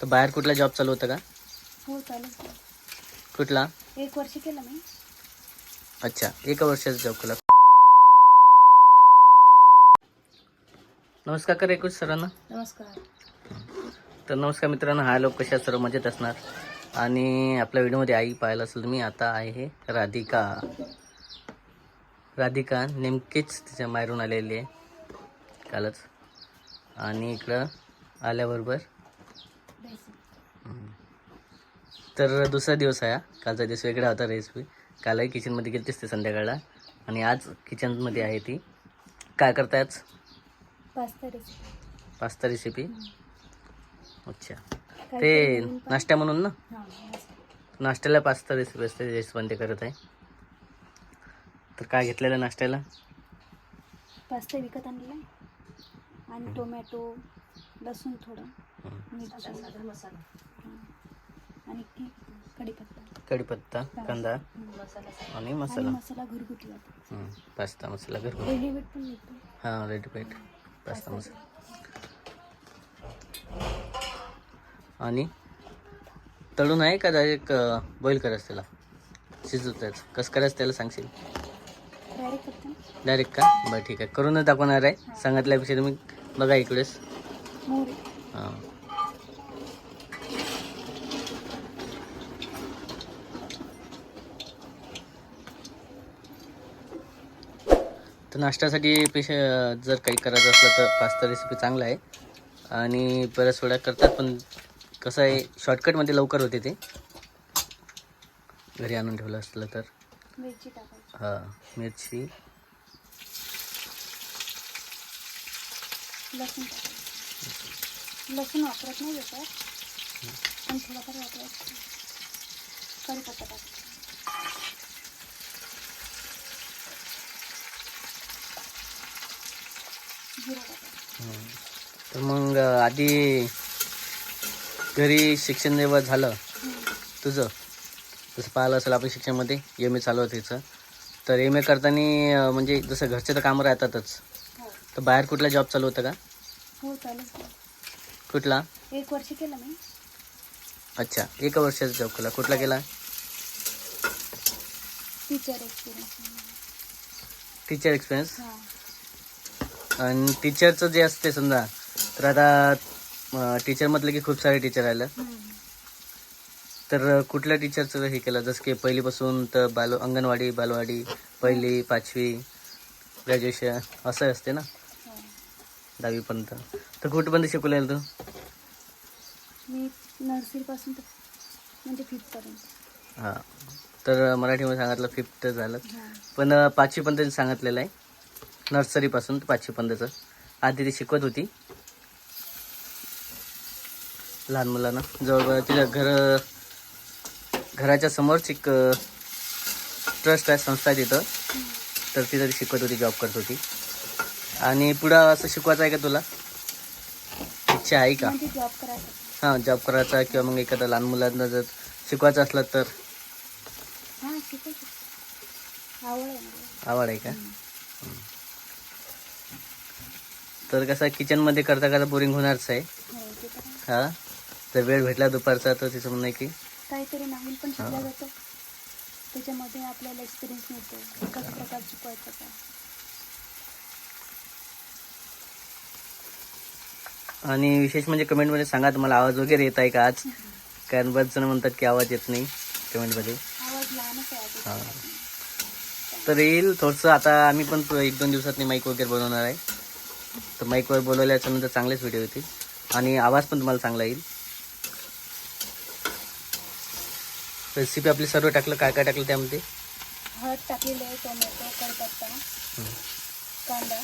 तर बाहेर कुठला जॉब चालू होता का? हो चालेल. कुठला? एक वर्ष केलं मी. अच्छा एका वर्षाचा जॉब केला. नमस्कार कर एकूच सरांना. नमस्कार. तर नमस्कार मित्रांनो हा लोक कशा सर्व मजेत असणार? आणि आपल्या व्हिडिओमध्ये आई पाहायला असेल मी आता आहे राधिका. राधिका नेमकीच तिच्या माहेरून आलेली आहे कालच. आणि इकडं आल्याबरोबर तर दुसरा दिवस आहे. कालचा दिवस वेगळा होता रेसिपी. कालही किचनमध्ये गेलतीस ते संध्याकाळला. आणि आज किचनमध्ये आहे ती. काय करताय आज पास्ता रेसिपी पास्ता रेसिपी अच्छा. ते नाश्ता म्हणून ना. नाश्त्याला पास्ता रेसिपी असते रेसिपी करत आहे. तर काय घेतलेलं नाश्त्याला? पास्ता विकत आणलेला आहे. आणि टोमॅटो लसूण थोडं मसाला आणि कढीपत्ता. कांदा. आणि मसाला. मसाला घरगुती वाटतो. हं. पास्ता मसाला घरगुती. पण मिळतो हां रेडीमेड पास्ता मसाला. आणि तळून आहे का डायरेक्ट बॉईल करायचं त्याला? शिजवतायच कसं करायचं त्याला सांगशील? डायरेक्ट करतो डायरेक्ट का? बरं ठीक आहे. करूनच दाखवणार आहे. सांगितल्यापेक्षा तुम्ही बघा इकडेच मोहरी. हां. तर नाश्त्यासाठी पेशा जर काही करायचं असलं तर पास्ता रेसिपी चांगला आहे. आणि बऱ्याच वेळा करतात पण कसं आहे शॉर्टकटमध्ये लवकर होते ते. घरी आणून ठेवलं असलं तर. हां मिरची. लसूण वापरत नाही त्याच्यात पण थोडाफार वापरायचं कढीपत्ता टाकायचा जिरा टाकायचं हं. तर मग आधी घरी शिक्षण जेव्हा झालं. तुझं? जसं पाहिलं असेल आपण शिक्षणामध्ये एम ए चालू होतं तिचं. तर एम ए करताना म्हणजे जसं घरचे तर कामं राहतातच. तर बाहेर कुठला जॉब चालू होता का? हो कुठला? एक वर्ष केलं मी. अच्छा एका वर्षाचा जॉब केला. कुठला केला? टीचर एक्सपिरियन्स टीचर एक्सपिरियन्स आणि टीचरचं जे असते समजा तर आता टीचर म्हटलं की खूप सारे टीचर आलं. तर कुठल्या टीचरचं हे केलं? जसं की पहिलीपासून तर बाल अंगणवाडी बालवाडी पहिली पाचवी ग्रॅज्युएशन असं असते ना? दहावीपर्यंत. तर कुठपर्यंत शिकवलेलं तू? मी नर्सरीपासून तर म्हणजे फिफ्थपर्यंत हां. तर मराठीमध्ये सांगितलं फिफ्थ झालं. पण पाचवीपर्यंत सांगितलेलं आहे. नर्सरीपासून तर पाचवीपर्यंतचं. आधी ती शिकवत होती. लहान मुलांना. जवळ तिच्या घर घराच्या समोरच एक ट्रस्ट आहे संस्था आहे तिथं. तर ती शिकवत होती जॉब करत होती. आणि पुढं असं शिकवायचं आहे का तुला? इच्छा आहे का? म्हणजे हां जॉब करायचा किंवा मग एखाद्या लहान मुलांना जर शिकवायचं असलं तर? हां आवड आहे का? तर कसं किचनमध्ये करता करता बोरिंग होणारच आहे. हो तर आहे. हा? जर वेळ भेटला दुपारचा तर तिचं म्हणणं आहे की काहीतरी नवीन पण शिकलं जातं. त्याच्यामध्ये आपल्याला एक्सपिरियन्स मिळतो. कशा आणि विशेष म्हणजे कमेंटमध्ये सांगा तुम्हाला आवाज वगैरे येत आहे का आज? कारण बरेच जण म्हणतात की आवाज येत नाही कमेंटमध्ये. आवाज लहानच आहे हां. तर येईल थोडंसं आता आम्ही पण एक दोन दिवसात माईक वगैरे बनवणार आहे. तर माईकवर बोलवल्याच्या नंतर चांगलेच व्हिडिओ येतील आणि आवाज पण तुम्हाला चांगला येईल. रेसिपी आपली सर्व टाकलं काय काय टाकलं त्यामध्ये? हळद टाकलेली आहे टोमॅटो कढीपत्ता हं. कांदा.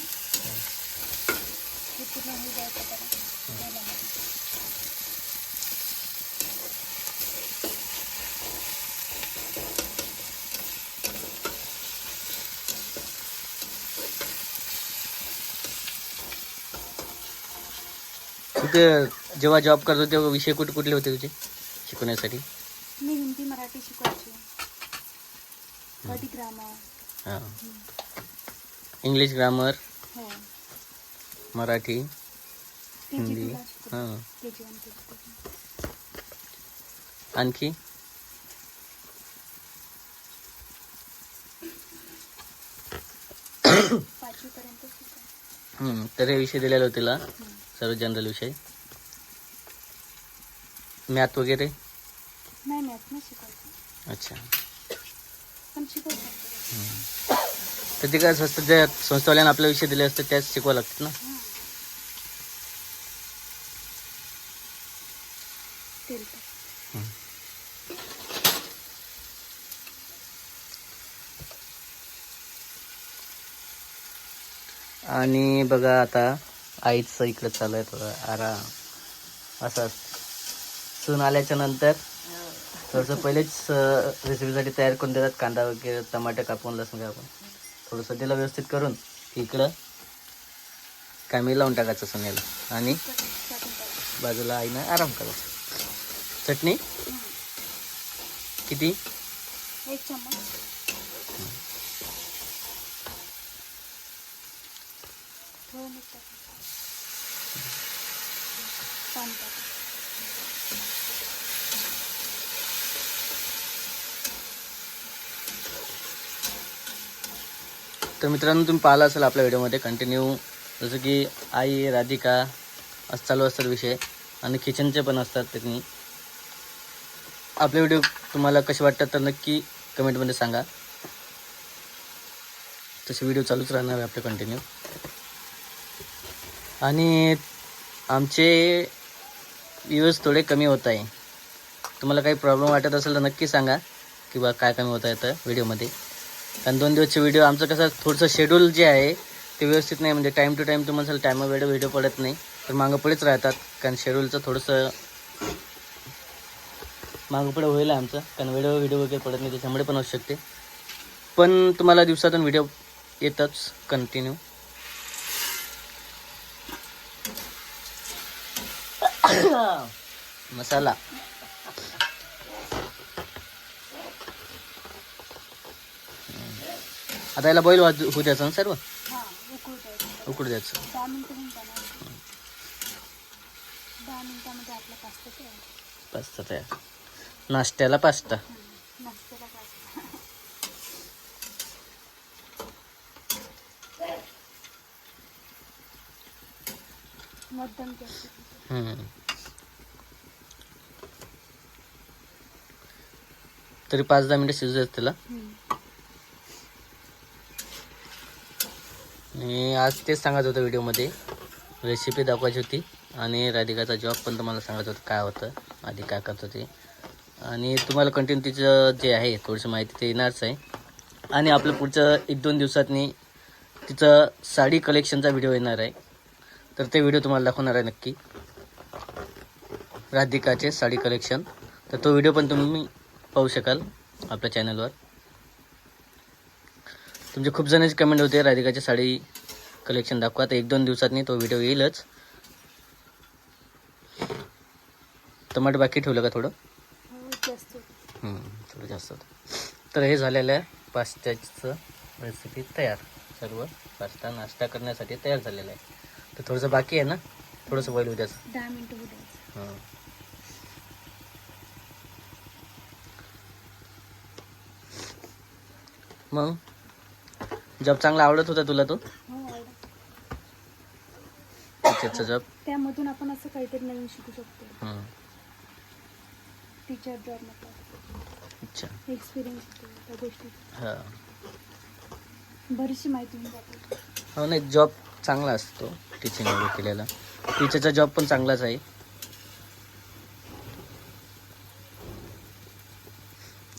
हे पूर्ण द्यायचं त्याला कुठे जेव्हा जॉब करतो तेव्हा विषय कुठे कुठले होते तुझे शिकवण्यासाठी? मी हिंदी मराठी शिकवायची. कधी ग्रामर हां. इंग्लिश ग्रामर हो. मराठी. के जी हिंदी. हां. के जी वन के आणखी? पाचवीपर्यंत शिकवतो. हम्म, तर हे विषय दिलेला होता तिला. सर्व जनरल विषय. मॅथ वगैरे? नाही मॅथ नाही शिकवतो. अच्छा. पण शिकवतो तर ते काय असतं ज्या संस्थावाल्यानं आपले विषय दिले असते त्याच शिकवावं लागतात ना? तेल तर. आणि बघा आता आईचं इकडं चालू आहे थोडं आराम. असं सून आल्याच्यानंतर थोडंसं पहिलेच रेसिपीसाठी तयार करून देतात कांदा वगैरे टमाटर कापून लसूण कापून. थोडंसं दिलं व्यवस्थित करून इकडं कामी लावून टाकायचं सुनेला आणि बाजूला आईनं आराम करायचा चटणी? किती? एक चम्मच. थोडं मीठ टाकायचं पाणी टाकायचं तर मित्रांनो तुम्ही पाहिला असेल आपल्या व्हिडिओमध्ये कंटिन्यू जसं की आई राधिका असं चालू असतात विषय. आणि किचनचे पण असतात त्यांनी. आपले व्हिडिओ तुम्हाला कसे वाटतात तर नक्की कमेंटमध्ये सांगा. तसे व्हिडिओ चालूच राहणार आहे आपले कंटिन्यू आणि आमचे व्ह्यूज थोडे कमी होत आहे. तुम्हाला काही प्रॉब्लेम वाटत असेल तर नक्की सांगा किंवा काय कमी होत आहे तर व्हिडिओमध्ये. कारण दोन दिवसचे व्हिडिओ आमचं कसं थोडंसं शेड्यूल जे आहे ते व्यवस्थित नाही. म्हणजे टाईम टू टाईम तुम्हाला टायमा वेळ व्हिडिओ पडत नाही. तर मागं पुढेच राहतात कारण शेड्यूलचं थोडंसं मागं पुढे होईल आमचं. कारण व्हिडिओ व्हिडिओ वगैरे पडत नाही त्याच्यामुळे पण असू शकते. पण तुम्हाला दिवसातून व्हिडिओ येतच कंटिन्यू मसाला. आता याला बॉईल होऊ द्यायचं ना सर्व? हां उकडू द्यायचं. दहा मिनटं होऊन जाणार. दहा मिनटामध्ये आपला पास्ता तयार पास्ता तयार. नाश्त्याला पास्ता. नाश्त्याला पास्ता. मध्यम गॅस हम्म. तरी पाच दहा मिनिटं शिजू द्यायचं त्याला. आणि आज तेच सांगत होतं व्हिडिओमध्ये. रेसिपी दाखवायची होती. आणि राधिकाचा जॉब पण तुम्हाला सांगत होतं काय होतं. आधी काय करत होते. आणि तुम्हाला कंटिन्यू तिचं जे आहे थोडीशी माहिती ते येणारच आहे. आणि आपलं पुढचं एक दोन दिवसातनी तिचं साडी कलेक्शनचा व्हिडिओ येणार आहे. तर ते व्हिडिओ तुम्हाला दाखवणार आहे नक्की. राधिकाचे साडी कलेक्शन तर तो व्हिडिओ पण तुम्ही पाहू शकाल आपल्या चॅनलवर तुमचे खूप जणांची कमेंट होते राधिकाची साडी कलेक्शन दाखवा. तर एक दोन दिवसांनी तो व्हिडिओ येईलच. टमाटर बाकी ठेवलं का थोडं? हो थोडं जास्त होतं. तर हे झालेलं आहे पास्त्याचं रेसिपी तयार. सर्व पास्ता नाश्ता करण्यासाठी तयार झालेलं आहे. तर थोडंसं बाकी आहे ना? थोडंसं बॉईल होऊ द्यायचं दहा मिनटं हं. मग? जॉब चांगला आवडत होता तुला तो? जॉब त्यामधून आपण असं काहीतरी नवीन शिकू शकतो. हं. टीचर जॉब अच्छा. एक्सपिरियन्स त्या गोष्टी हां. बरीचशी माहिती होऊन जाते. हो नाही जॉब चांगला असतो टीचिंग वगैरे केलेला. टीचरचा जॉब पण चांगलाच आहे.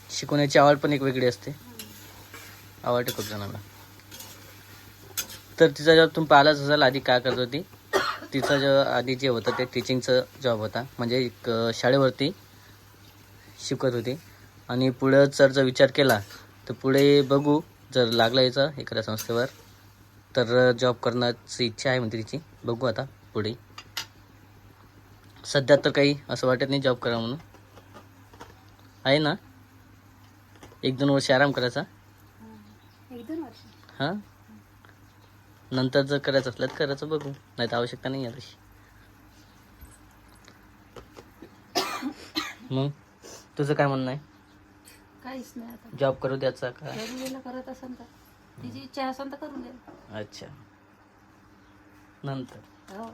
शिकवण्याची आवड पण एक वेगळी असते. आवडते खूप जणांना. तर तिचा जॉब तुम्ही पाहिलाच असाल आधी काय करत होती? तिचा जो आधी जे होतं ते टीचिंगचं जॉब होता. म्हणजे एक शाळेवरती शिकवत होती. आणि पुढं जर जर विचार केला तर पुढे बघू जर लागलं याचं एखाद्या संस्थेवर तर जॉब करण्याची इच्छा आहे म्हणते तिची. बघू आता पुढे. सध्या तर काही असं वाटत नाही जॉब करा म्हणून. आहे ना? एक दोन वर्ष आराम करायचा? हां? नंतर जर करायचं असलं तर करायचं बघू. नाही तर आवश्यकता नाही आहे तशी. मग? तुझं काय म्हणणं आहे? काहीच नाही आता. जॉब करू द्यायचा का? करत असेल तर. तिची इच्छा असेल तर करून गेलं अच्छा. नंतर? हो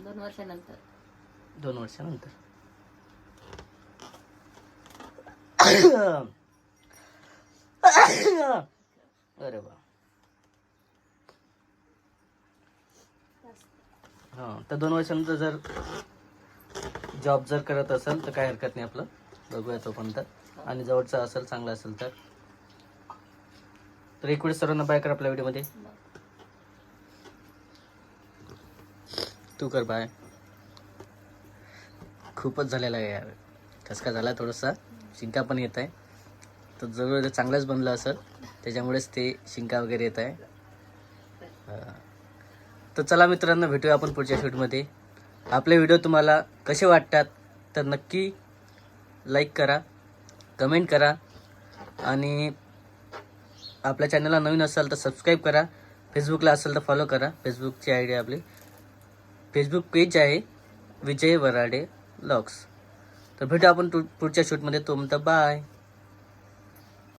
दोन वर्षानंतर. दोन वर्षानंतर. अरे वा. हां तर दोन वर्षानंतर जर जॉब जर करत असेल तर काय हरकत नाही आपलं. बघूया तोपर्यंत. आणि जवळचा असेल चांगला असेल तर. तर एक वेळेस सर्वांना बाय कर आपल्या व्हिडिओमध्ये तू कर बाय खूपच झालेला आहे यार. ठसका झाला थोडासा. शिंका पण येत आहे. तर जवळ चांगलाच बनलं असेल. त्याच्यामुळेच ते शिंका वगैरे येत आहे. हा. तर चला मित्रांनो भेटूया आपण पुढच्या शूटमध्ये. आपले व्हिडिओ तुम्हाला कसे वाटतात तर नक्की लाईक करा कमेंट करा आणि आपल्या चॅनलला नवीन असाल तर सबस्क्राईब करा. फेसबुकला असेल तर फॉलो करा. फेसबुकची आय डी आपली. फेसबुक पेज आहे विजय वराडे लॉक्स तर भेटू आपण पुढच्या शूटमध्ये. तो बाय